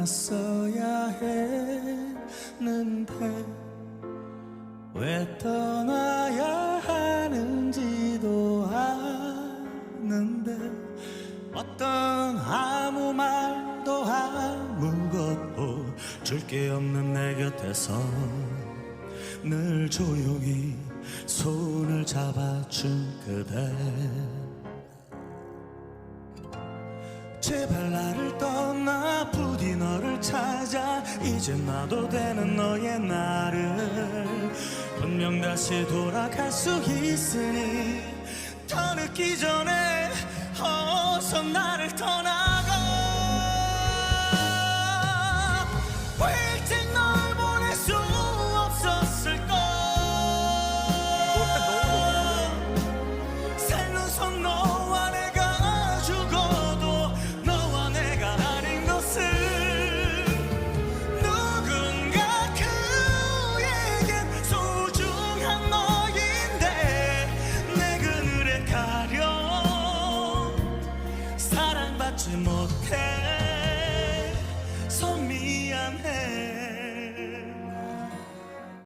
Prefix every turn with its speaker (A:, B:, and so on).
A: 떠났어야 했는데 왜 떠나야 하는지도 아는데 어떤 아무 말도 아무것도 줄 게 없는 내 곁에서 늘 조용히 손을 잡아준 그대 이제 놔도 되는 너의 나를 분명 다시 돌아갈 수 있으니 더 늦기 전에